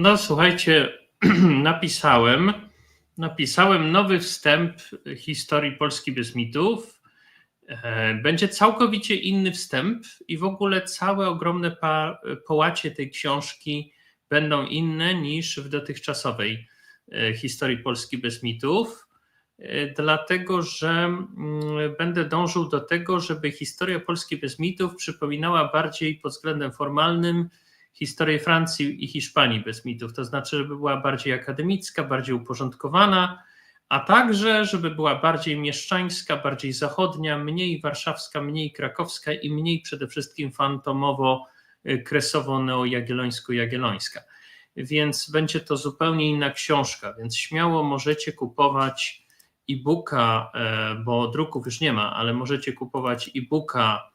No słuchajcie, napisałem, napisałem nowy wstęp historii Polski bez mitów. E, będzie całkowicie inny wstęp i w ogóle całe ogromne połacie tej książki będą inne niż w dotychczasowej e, historii Polski bez mitów, e, dlatego że mm, będę dążył do tego, żeby historia Polski bez mitów przypominała bardziej pod względem formalnym historię Francji i Hiszpanii bez mitów, to znaczy, żeby była bardziej akademicka, bardziej uporządkowana, a także, żeby była bardziej mieszczańska, bardziej zachodnia, mniej warszawska, mniej krakowska i mniej przede wszystkim fantomowo kresowo-neojagiellońsko-jagiellońska. Więc będzie to zupełnie inna książka, więc śmiało możecie kupować e-booka, e, bo druków już nie ma, ale możecie kupować e-booka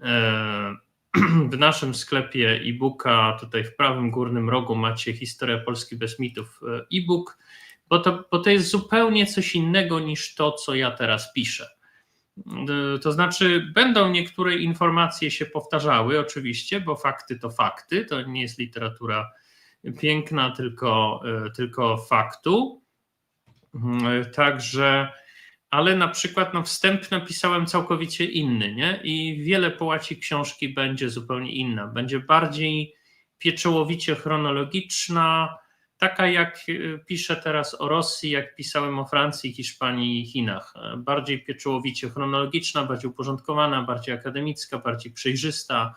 e, w naszym sklepie e-booka, tutaj w prawym górnym rogu macie Historia Polski bez mitów e, e-book, bo to, bo to jest zupełnie coś innego niż to, co ja teraz piszę. E, to znaczy, będą niektóre informacje się powtarzały, oczywiście, bo fakty to fakty, to nie jest literatura piękna, tylko, e, tylko faktu. Także ale na przykład no, wstęp napisałem całkowicie inny, nie? I wiele połaci książki będzie zupełnie inna. Będzie bardziej pieczołowicie chronologiczna, taka jak e, piszę teraz o Rosji, jak pisałem o Francji, Hiszpanii i Chinach. E, bardziej pieczołowicie chronologiczna, bardziej uporządkowana, bardziej akademicka, bardziej przejrzysta.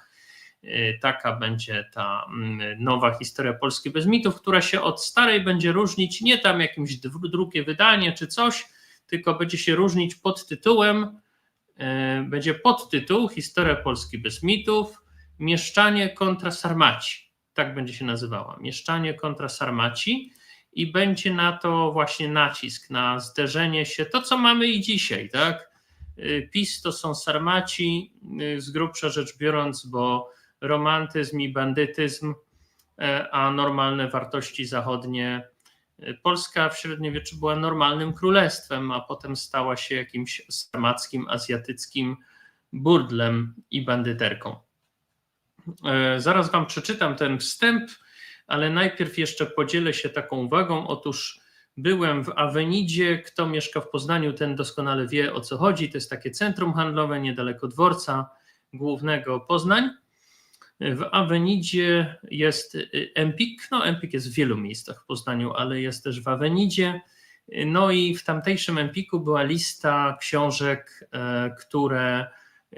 E, taka będzie ta mm, nowa historia Polski bez mitów, która się od starej będzie różnić nie tam jakimś drugie wydanie czy coś, tylko będzie się różnić pod tytułem, e, będzie podtytuł Historia Polski bez mitów, Mieszczanie kontra Sarmaci. Tak będzie się nazywała. Mieszczanie kontra Sarmaci i będzie na to właśnie nacisk, na zderzenie się, to co mamy i dzisiaj, tak? E, PiS to są Sarmaci, e, z grubsza rzecz biorąc, bo romantyzm i bandytyzm, a normalne wartości zachodnie Polska w średniowieczu była normalnym królestwem, a potem stała się jakimś sarmackim, azjatyckim burdlem i bandyterką. E, zaraz Wam przeczytam ten wstęp, ale najpierw jeszcze podzielę się taką uwagą. Otóż byłem w Awenidzie. Kto mieszka w Poznaniu, ten doskonale wie o co chodzi. To jest takie centrum handlowe niedaleko dworca głównego Poznań. W Awenidzie jest y, Empik. No, Empik jest w wielu miejscach w Poznaniu, ale jest też w Awenidzie. No i w tamtejszym Empiku była lista książek, e, które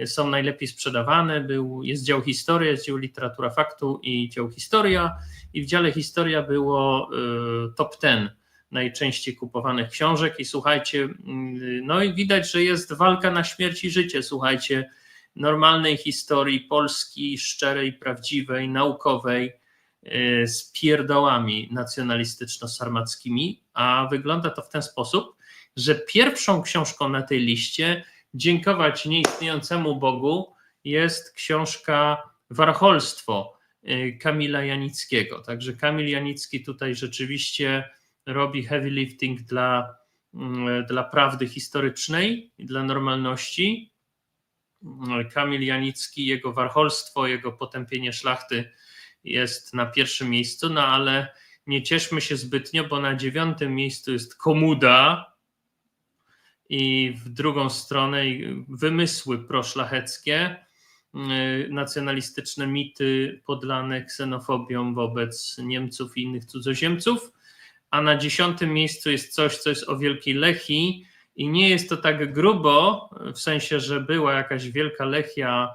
są najlepiej sprzedawane. Był, jest dział historia, jest dział literatura faktu i dział historia. I w dziale historia było e, top 10 najczęściej kupowanych książek. I słuchajcie, mm, no i widać, że jest walka na śmierć i życie. Słuchajcie, normalnej historii Polski, szczerej, prawdziwej, naukowej, y, z pierdołami nacjonalistyczno-sarmackimi, a wygląda to w ten sposób, że pierwszą książką na tej liście, dziękować nieistniejącemu Bogu, jest książka Warcholstwo y, Kamila Janickiego. Także Kamil Janicki tutaj rzeczywiście robi heavy lifting dla, mm, dla prawdy historycznej, dla normalności, Kamil Janicki, jego warcholstwo, jego potępienie szlachty jest na pierwszym miejscu, no ale nie cieszmy się zbytnio, bo na dziewiątym miejscu jest Komuda i w drugą stronę wymysły proszlacheckie, y, nacjonalistyczne mity podlane ksenofobią wobec Niemców i innych cudzoziemców, a na dziesiątym miejscu jest coś, co jest o Wielkiej Lechii, i nie jest to tak grubo, w sensie, że była jakaś wielka lechia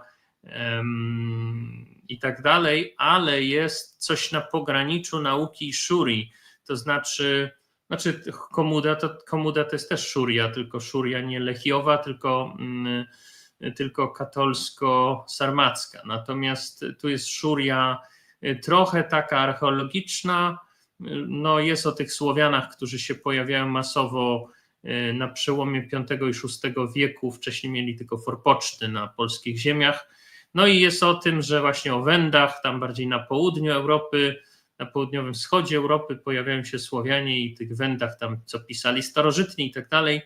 i tak dalej, ale jest coś na pograniczu nauki i. To znaczy, znaczy komuda to, komuda to jest też szuria, tylko szuria nie lechiowa, tylko, um, tylko katolsko-sarmacka. Natomiast tu jest szuria y, trochę taka archeologiczna. No, jest o tych Słowianach, którzy się pojawiają masowo na przełomie V i VI wieku, wcześniej mieli tylko forpoczty na polskich ziemiach. No i jest o tym, że właśnie o Wędach, tam bardziej na południu Europy, na południowym wschodzie Europy pojawiają się Słowianie i tych Wędach tam, co pisali starożytni i tak dalej.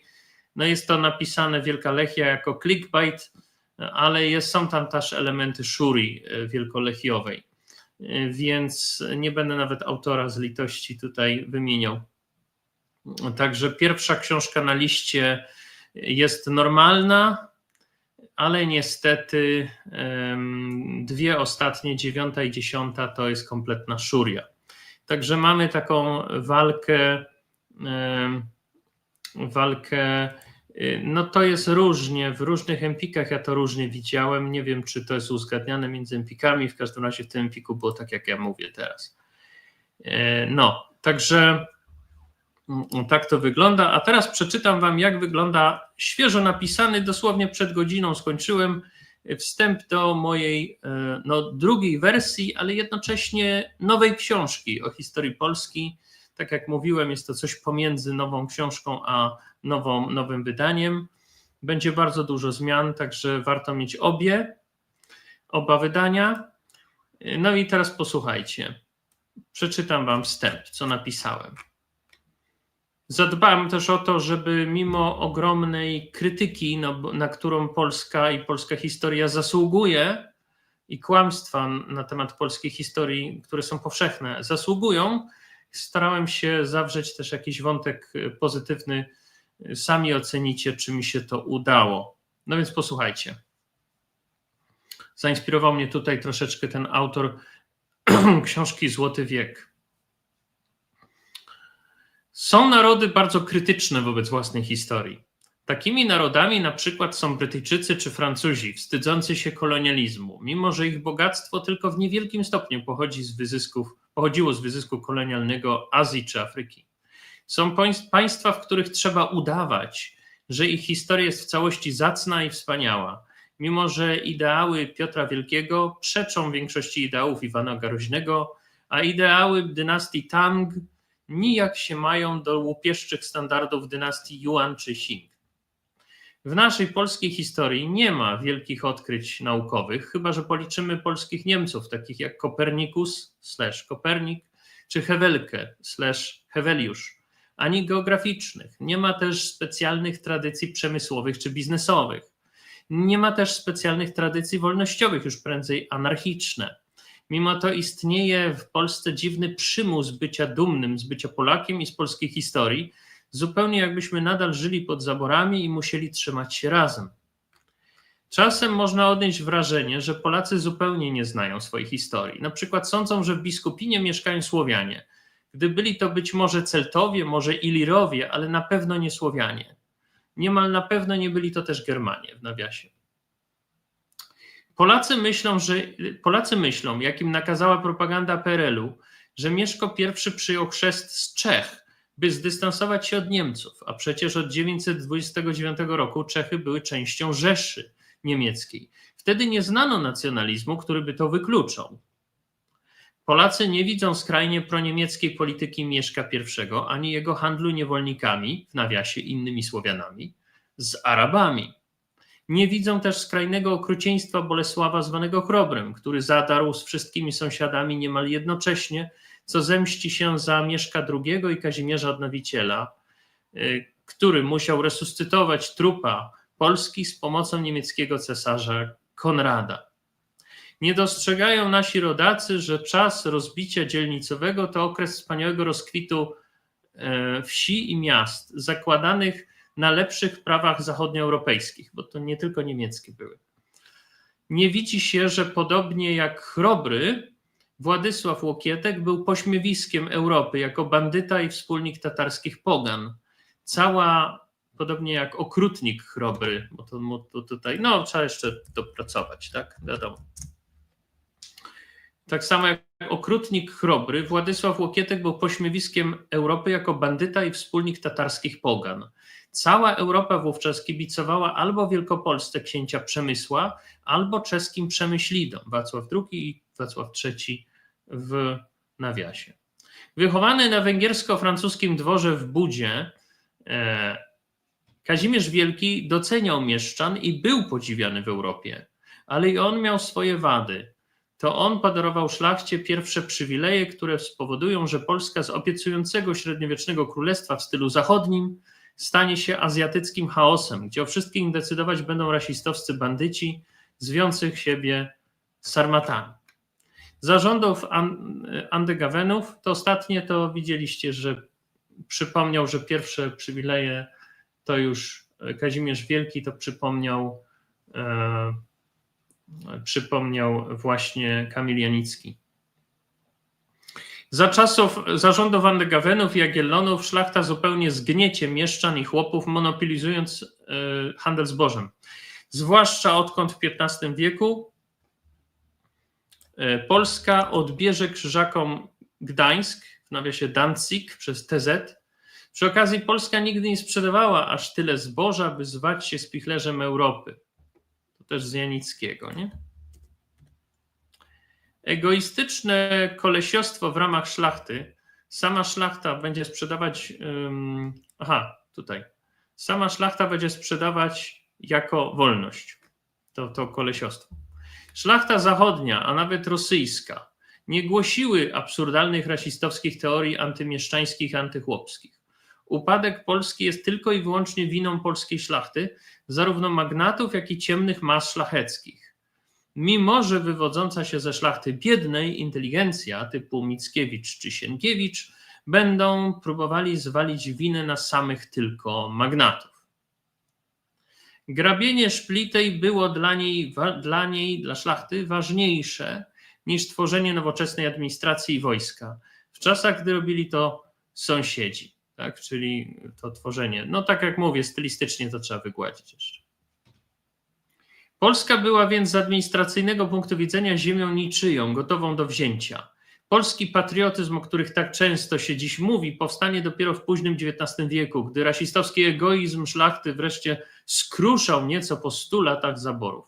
No jest to napisane Wielka Lechia jako clickbait, ale jest, są tam też elementy szuri y, wielkolechiowej. y, więc nie będę nawet autora z litości tutaj wymieniał. Także pierwsza książka na liście jest normalna, ale niestety dwie ostatnie, dziewiąta i dziesiąta, to jest kompletna szuria. Także mamy taką walkę, walkę, y, no to jest różnie, w różnych empikach ja to różnie widziałem, nie wiem czy to jest uzgadniane między empikami, w każdym razie w tym empiku było tak jak ja mówię teraz. E, No, także tak to wygląda, a teraz przeczytam wam jak wygląda świeżo napisany, dosłownie przed godziną skończyłem wstęp do mojej e, no, drugiej wersji, ale jednocześnie nowej książki o historii Polski. Tak jak mówiłem, jest to coś pomiędzy nową książką a nową, nowym wydaniem. Będzie bardzo dużo zmian, także warto mieć obie, oba wydania. No i teraz posłuchajcie. Przeczytam Wam wstęp, co napisałem. Zadbałem też o to, żeby mimo ogromnej krytyki, no, na którą Polska i polska historia zasługuje, i kłamstwa na temat polskiej historii, które są powszechne, zasługują, starałem się zawrzeć też jakiś wątek pozytywny. Sami ocenicie, czy mi się to udało. No więc posłuchajcie. Zainspirował mnie tutaj troszeczkę ten autor książki Złoty Wiek. Są narody bardzo krytyczne wobec własnej historii. Takimi narodami na przykład są Brytyjczycy czy Francuzi, wstydzący się kolonializmu, mimo że ich bogactwo tylko w niewielkim stopniu pochodzi z wyzysków, pochodziło z wyzysku kolonialnego Azji czy Afryki. Są państwa, w których trzeba udawać, że ich historia jest w całości zacna i wspaniała, mimo że ideały Piotra Wielkiego przeczą większości ideałów Iwana Garoźnego, a ideały dynastii Tang nijak się mają do łupieszczych standardów dynastii Yuan czy Qing. W naszej polskiej historii nie ma wielkich odkryć naukowych, chyba że policzymy polskich Niemców, takich jak Kopernikus slash Kopernik, czy Hewelke slash Heweliusz, ani geograficznych. Nie ma też specjalnych tradycji przemysłowych czy biznesowych. Nie ma też specjalnych tradycji wolnościowych, już prędzej anarchiczne. Mimo to istnieje w Polsce dziwny przymus bycia dumnym z bycia Polakiem i z polskiej historii, zupełnie jakbyśmy nadal żyli pod zaborami i musieli trzymać się razem. Czasem można odnieść wrażenie, że Polacy zupełnie nie znają swojej historii. Na przykład sądzą, że w Biskupinie mieszkają Słowianie. Gdy byli to być może Celtowie, może Ilirowie, ale na pewno nie Słowianie. Niemal na pewno nie byli to też Germanie w nawiasie. Polacy myślą, że Polacy myślą, jak im nakazała propaganda PRL-u, że Mieszko I przyjął chrzest z Czech, by zdystansować się od Niemców, a przecież od 929 roku Czechy były częścią Rzeszy niemieckiej. Wtedy nie znano nacjonalizmu, który by to wykluczał. Polacy nie widzą skrajnie proniemieckiej polityki Mieszka I ani jego handlu niewolnikami, w nawiasie innymi Słowianami, z Arabami. Nie widzą też skrajnego okrucieństwa Bolesława zwanego Chrobrem, który zadarł z wszystkimi sąsiadami niemal jednocześnie, co zemści się za Mieszka II i Kazimierza Odnowiciela, y, który musiał resuscytować trupa Polski z pomocą niemieckiego cesarza Konrada. Nie dostrzegają nasi rodacy, że czas rozbicia dzielnicowego to okres wspaniałego rozkwitu e, wsi i miast, zakładanych na lepszych prawach zachodnioeuropejskich, bo to nie tylko niemieckie były. Nie widzi się, że podobnie jak Chrobry, Władysław Łokietek był pośmiewiskiem Europy jako bandyta i wspólnik tatarskich pogan. Cała, podobnie jak okrutnik Chrobry, bo to, to tutaj, no trzeba jeszcze dopracować, tak, wiadomo. Tak samo jak okrutnik Chrobry, Władysław Łokietek był pośmiewiskiem Europy jako bandyta i wspólnik tatarskich pogan. Cała Europa wówczas kibicowała albo Wielkopolsce księcia Przemysła, albo czeskim Przemyślidom, Wacław II i Wacław III w nawiasie. Wychowany na węgiersko-francuskim dworze w Budzie, e, Kazimierz Wielki doceniał mieszczan i był podziwiany w Europie, ale i on miał swoje wady. To on podarował szlachcie pierwsze przywileje, które spowodują, że Polska z obiecującego średniowiecznego królestwa w stylu zachodnim stanie się azjatyckim chaosem, gdzie o wszystkim decydować będą rasistowscy bandyci zwiących siebie sarmatami. Zarządów An- Andegawenów, to ostatnie to widzieliście, że przypomniał, że pierwsze przywileje to już Kazimierz Wielki to przypomniał, e, przypomniał właśnie Kamil Janicki. Za czasów zarządów Andegawenów i Jagiellonów szlachta zupełnie zgniecie mieszczan i chłopów, monopolizując e, handel zbożem. Zwłaszcza odkąd w XV wieku e, Polska odbierze krzyżakom Gdańsk, w nawiasie Danzig przez TZ. Przy okazji Polska nigdy nie sprzedawała aż tyle zboża, by zwać się spichlerzem Europy. To też z Janickiego, nie? Egoistyczne kolesiostwo w ramach szlachty. Sama szlachta będzie sprzedawać. Um, aha, tutaj. Sama szlachta będzie sprzedawać jako wolność. To, to kolesiostwo. Szlachta zachodnia, a nawet rosyjska, nie głosiły absurdalnych rasistowskich teorii antymieszczańskich, antychłopskich. Upadek Polski jest tylko i wyłącznie winą polskiej szlachty, zarówno magnatów, jak i ciemnych mas szlacheckich. Mimo, że wywodząca się ze szlachty biednej inteligencja typu Mickiewicz czy Sienkiewicz będą próbowali zwalić winę na samych tylko magnatów. Grabienie szplitej było dla niej, dla niej, dla szlachty ważniejsze niż tworzenie nowoczesnej administracji i wojska. W czasach, gdy robili to sąsiedzi, tak? czyli to tworzenie. No tak jak mówię, stylistycznie to trzeba wygładzić jeszcze. Polska była więc z administracyjnego punktu widzenia ziemią niczyją, gotową do wzięcia. Polski patriotyzm, o których tak często się dziś mówi, powstanie dopiero w późnym XIX wieku, gdy rasistowski egoizm szlachty wreszcie skruszał nieco po stu latach zaborów.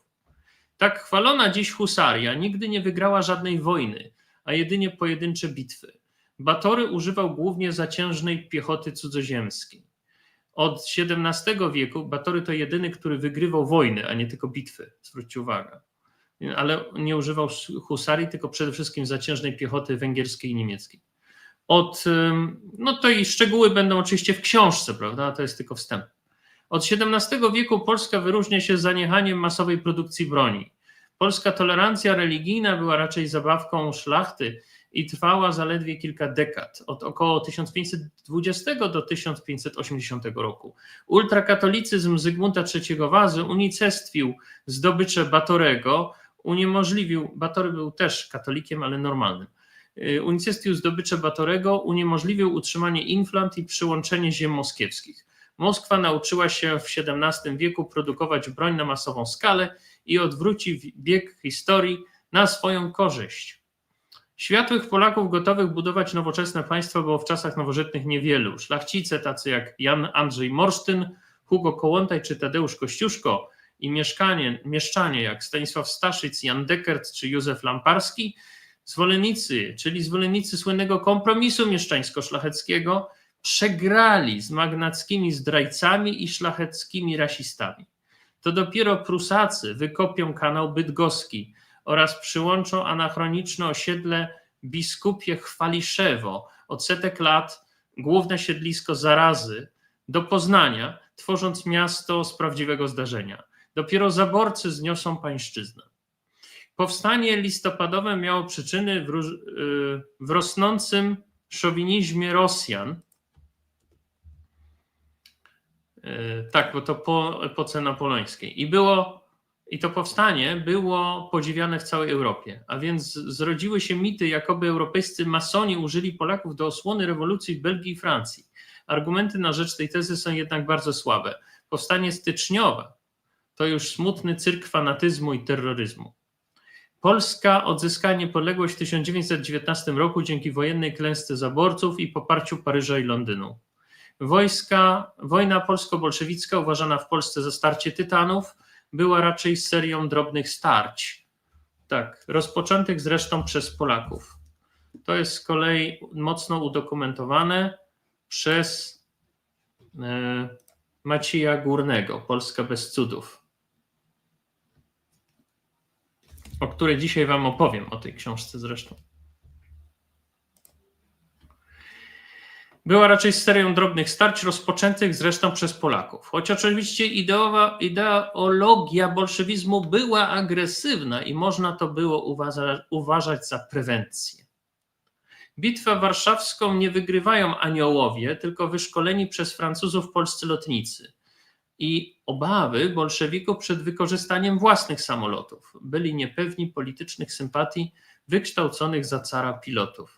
Tak chwalona dziś husaria nigdy nie wygrała żadnej wojny, a jedynie pojedyncze bitwy. Batory używał głównie zaciężnej piechoty cudzoziemskiej. Od XVII wieku Batory to jedyny, który wygrywał wojny, a nie tylko bitwy. Zwróćcie uwagę. Ale nie używał husarii, tylko przede wszystkim zaciężnej piechoty węgierskiej i niemieckiej. Od, no to i szczegóły będą oczywiście w książce, prawda? To jest tylko wstęp. Od XVII wieku Polska wyróżnia się zaniechaniem masowej produkcji broni. Polska tolerancja religijna była raczej zabawką szlachty i trwała zaledwie kilka dekad, od około 1520 do 1580 roku. Ultrakatolicyzm Zygmunta III Wazy unicestwił zdobycze Batorego, uniemożliwił, Batory był też katolikiem, ale normalnym, y, unicestwił zdobycze Batorego, uniemożliwił utrzymanie inflant i przyłączenie ziem moskiewskich. Moskwa nauczyła się w XVII wieku produkować broń na masową skalę i odwróci bieg historii na swoją korzyść. Światłych Polaków gotowych budować nowoczesne państwo było w czasach nowożytnych niewielu. Szlachcice tacy jak Jan Andrzej Morsztyn, Hugo Kołłątaj czy Tadeusz Kościuszko i mieszkanie, mieszczanie jak Stanisław Staszyc, Jan Dekert czy Józef Lamparski, zwolennicy, czyli zwolennicy słynnego kompromisu mieszczańsko-szlacheckiego, przegrali z magnackimi zdrajcami i szlacheckimi rasistami. To dopiero Prusacy wykopią kanał bydgoski oraz przyłączą anachroniczne osiedle biskupie Chwaliszewo od setek lat główne siedlisko zarazy do Poznania, tworząc miasto z prawdziwego zdarzenia. Dopiero zaborcy zniosą pańszczyznę. Powstanie listopadowe miało przyczyny w, y, w rosnącym szowinizmie Rosjan, E, tak, bo to po epoce napoleońskiej. I było, i to powstanie było podziwiane w całej Europie. A więc zrodziły się mity, jakoby europejscy masoni użyli Polaków do osłony rewolucji w Belgii i Francji. Argumenty na rzecz tej tezy są jednak bardzo słabe. Powstanie styczniowe to już smutny cyrk fanatyzmu i terroryzmu. Polska odzyskała niepodległość w 1919 roku dzięki wojennej klęsce zaborców i poparciu Paryża i Londynu. Wojska, wojna polsko-bolszewicka, uważana w Polsce za starcie tytanów, była raczej serią drobnych starć. Tak, rozpoczętych zresztą przez Polaków. To jest z kolei mocno udokumentowane przez e, Macieja Górnego, Polska bez cudów, o której dzisiaj Wam opowiem, o tej książce zresztą. Była raczej serią drobnych starć rozpoczętych zresztą przez Polaków. Choć oczywiście ideowa, ideologia bolszewizmu była agresywna i można to było uważa, uważać za prewencję. Bitwę warszawską nie wygrywają aniołowie, tylko wyszkoleni przez Francuzów polscy lotnicy. I obawy bolszewików przed wykorzystaniem własnych samolotów. Byli niepewni politycznych sympatii wykształconych za cara pilotów.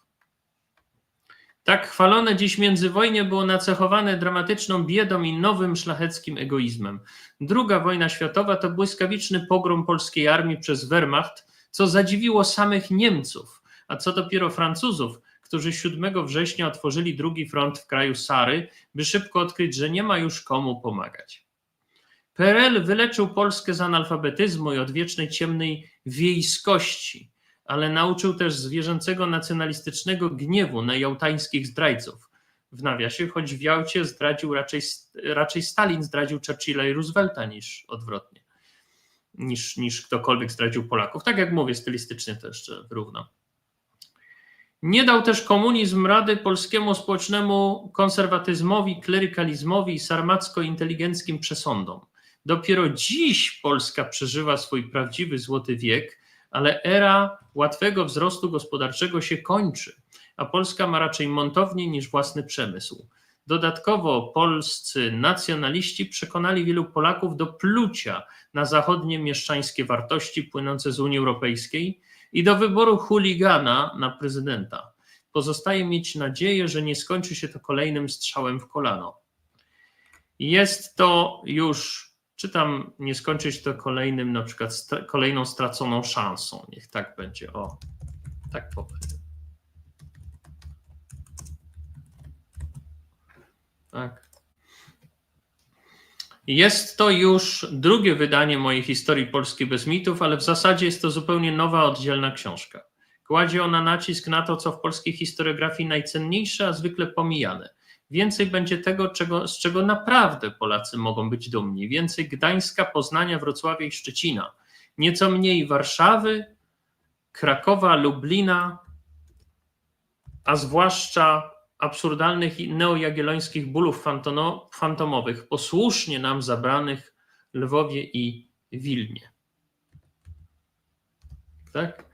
Tak chwalone dziś międzywojnie było nacechowane dramatyczną biedą i nowym szlacheckim egoizmem. Druga wojna światowa to błyskawiczny pogrom polskiej armii przez Wehrmacht, co zadziwiło samych Niemców, a co dopiero Francuzów, którzy 7 września otworzyli drugi front w kraju Sary, by szybko odkryć, że nie ma już komu pomagać. PRL wyleczył Polskę z analfabetyzmu i odwiecznej ciemnej wiejskości, ale nauczył też zwierzęcego nacjonalistycznego gniewu na jałtańskich zdrajców. W nawiasie, choć w Jałcie zdradził raczej, raczej Stalin zdradził Churchilla i Roosevelta niż odwrotnie, niż, niż ktokolwiek zdradził Polaków. Tak jak mówię, stylistycznie to jeszcze wyrównam. Nie dał też komunizm rady polskiemu społecznemu konserwatyzmowi, klerykalizmowi i sarmacko-inteligenckim przesądom. Dopiero dziś Polska przeżywa swój prawdziwy złoty wiek, ale era łatwego wzrostu gospodarczego się kończy, a Polska ma raczej montownię niż własny przemysł. Dodatkowo polscy nacjonaliści przekonali wielu Polaków do plucia na zachodnie mieszczańskie wartości płynące z Unii Europejskiej i do wyboru chuligana na prezydenta. Pozostaje mieć nadzieję, że nie skończy się to kolejnym strzałem w kolano. Jest to już, czy tam nie skończyć to kolejnym, na przykład kolejną straconą szansą. Niech tak będzie. O, tak powiem. Tak. Jest to już drugie wydanie mojej historii Polski bez mitów, ale w zasadzie jest to zupełnie nowa, oddzielna książka. Kładzie ona nacisk na to, co w polskiej historiografii najcenniejsze, a zwykle pomijane. Więcej będzie tego, czego, z czego naprawdę Polacy mogą być dumni. Więcej Gdańska, Poznania, Wrocławia i Szczecina. Nieco mniej Warszawy, Krakowa, Lublina, a zwłaszcza absurdalnych i neojagiellońskich bólów fantomowych, posłusznie nam zabranych Lwowie i Wilnie. Tak?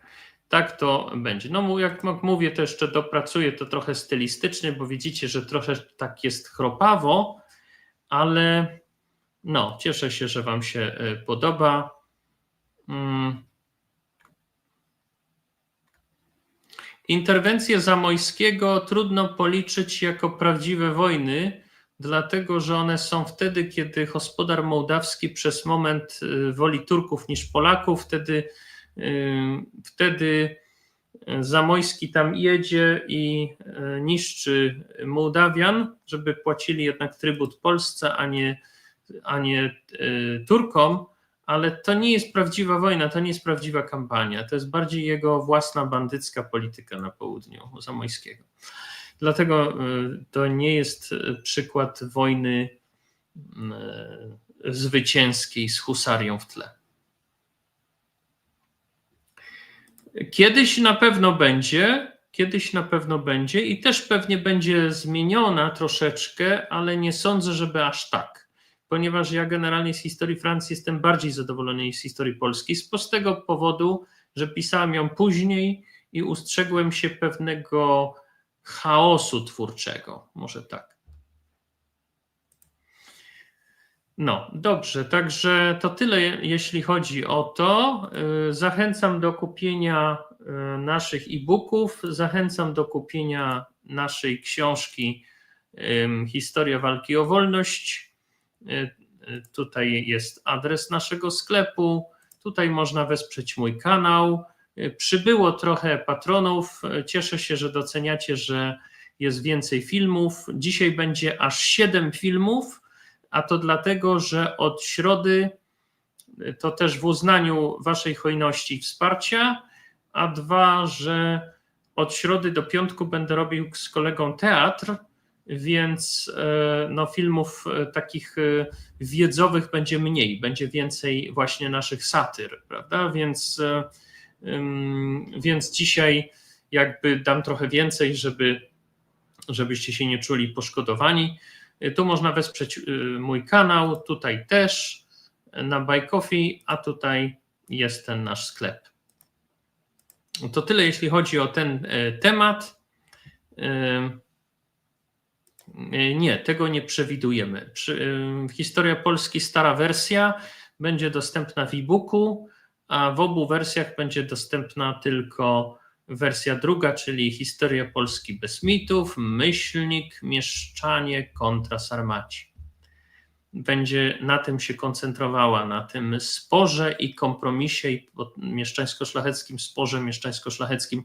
Tak to będzie. No, jak mówię, to jeszcze dopracuję to trochę stylistycznie, bo widzicie, że trochę tak jest chropawo, ale no, cieszę się, że Wam się e, podoba. Hmm. Interwencje Zamojskiego trudno policzyć jako prawdziwe wojny, dlatego że one są wtedy, kiedy gospodar mołdawski przez moment y, woli Turków niż Polaków, wtedy, y, wtedy Zamojski tam jedzie i y, niszczy Mołdawian, żeby płacili jednak trybut Polsce, a nie, a nie Turkom ale to nie jest prawdziwa wojna, to nie jest prawdziwa kampania. To jest bardziej jego własna bandycka polityka na południu Zamojskiego. Dlatego to nie jest przykład wojny zwycięskiej z husarią w tle. Kiedyś na pewno będzie, kiedyś na pewno będzie i też pewnie będzie zmieniona troszeczkę, ale nie sądzę, żeby aż tak ponieważ ja generalnie z historii Francji jestem bardziej zadowolony niż z historii Polski, z prostego powodu, że pisałem ją później i ustrzegłem się pewnego chaosu twórczego, może tak. No, dobrze, także to tyle, jeśli chodzi o to. Y, zachęcam do kupienia y, naszych e-booków, zachęcam do kupienia naszej książki Historia walki o wolność E, tutaj jest adres naszego sklepu. Tutaj można wesprzeć mój kanał. Przybyło trochę patronów. Cieszę się, że doceniacie, że jest więcej filmów. Dzisiaj będzie aż 7 filmów, a to dlatego, że od środy to też w uznaniu Waszej hojności i wsparcia, a dwa, że od środy do piątku będę robił z kolegą teatr więc e, no, filmów e, takich e, wiedzowych będzie mniej, będzie więcej właśnie naszych satyr, prawda? Więc, więc dzisiaj jakby dam trochę więcej, żeby żebyście się nie czuli poszkodowani. Tu można wesprzeć mój kanał, tutaj też na Buy Coffee, a tutaj jest ten nasz sklep. To tyle, jeśli chodzi o ten temat. Nie, tego nie przewidujemy. Historia Polski, stara wersja, będzie dostępna w e-booku, a w obu wersjach będzie dostępna tylko wersja druga, czyli Historia Polski bez mitów, myślnik, mieszczanie kontra Sarmaci. Będzie na tym się koncentrowała, na tym sporze i kompromisie i mieszczańsko-szlacheckim sporze mieszczańsko-szlacheckim,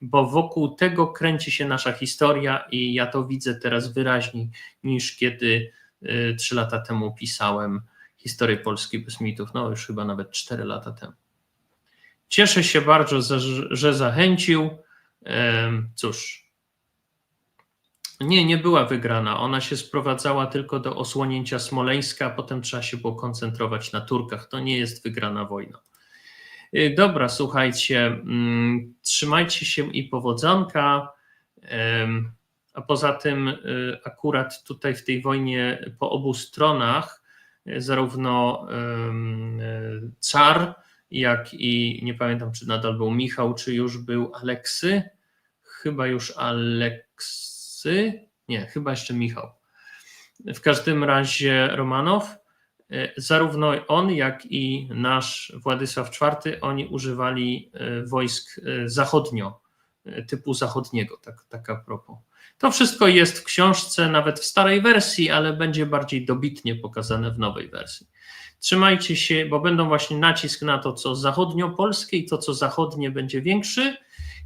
bo wokół tego kręci się nasza historia i ja to widzę teraz wyraźniej niż kiedy y, trzy lata temu pisałem historię Polski bez mitów, no już chyba nawet cztery lata temu. Cieszę się bardzo, że zachęcił. Cóż, nie, nie była wygrana. Ona się sprowadzała tylko do osłonięcia Smoleńska, a potem trzeba się było koncentrować na Turkach. To nie jest wygrana wojna. Y, dobra, słuchajcie, mm, trzymajcie się i powodzonka. A poza tym, y, akurat tutaj w tej wojnie po obu stronach, y, zarówno car, jak i nie pamiętam, czy nadal był Michał, czy już był Aleksy. Chyba już Aleksy. Nie, chyba jeszcze Michał. W każdym razie Romanow, e, zarówno on, jak i nasz Władysław IV, oni używali e, wojsk e, zachodnio, typu zachodniego, tak, tak a propos. To wszystko jest w książce, nawet w starej wersji, ale będzie bardziej dobitnie pokazane w nowej wersji. Trzymajcie się, bo będą właśnie nacisk na to, co zachodniopolskie i to, co zachodnie będzie większy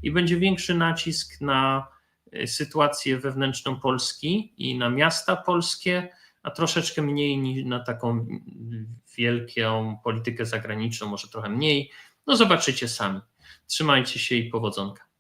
i będzie większy nacisk na e, sytuację wewnętrzną Polski i na miasta polskie, a troszeczkę mniej na taką wielką politykę zagraniczną, może trochę mniej. No zobaczycie sami. Trzymajcie się i powodzonka.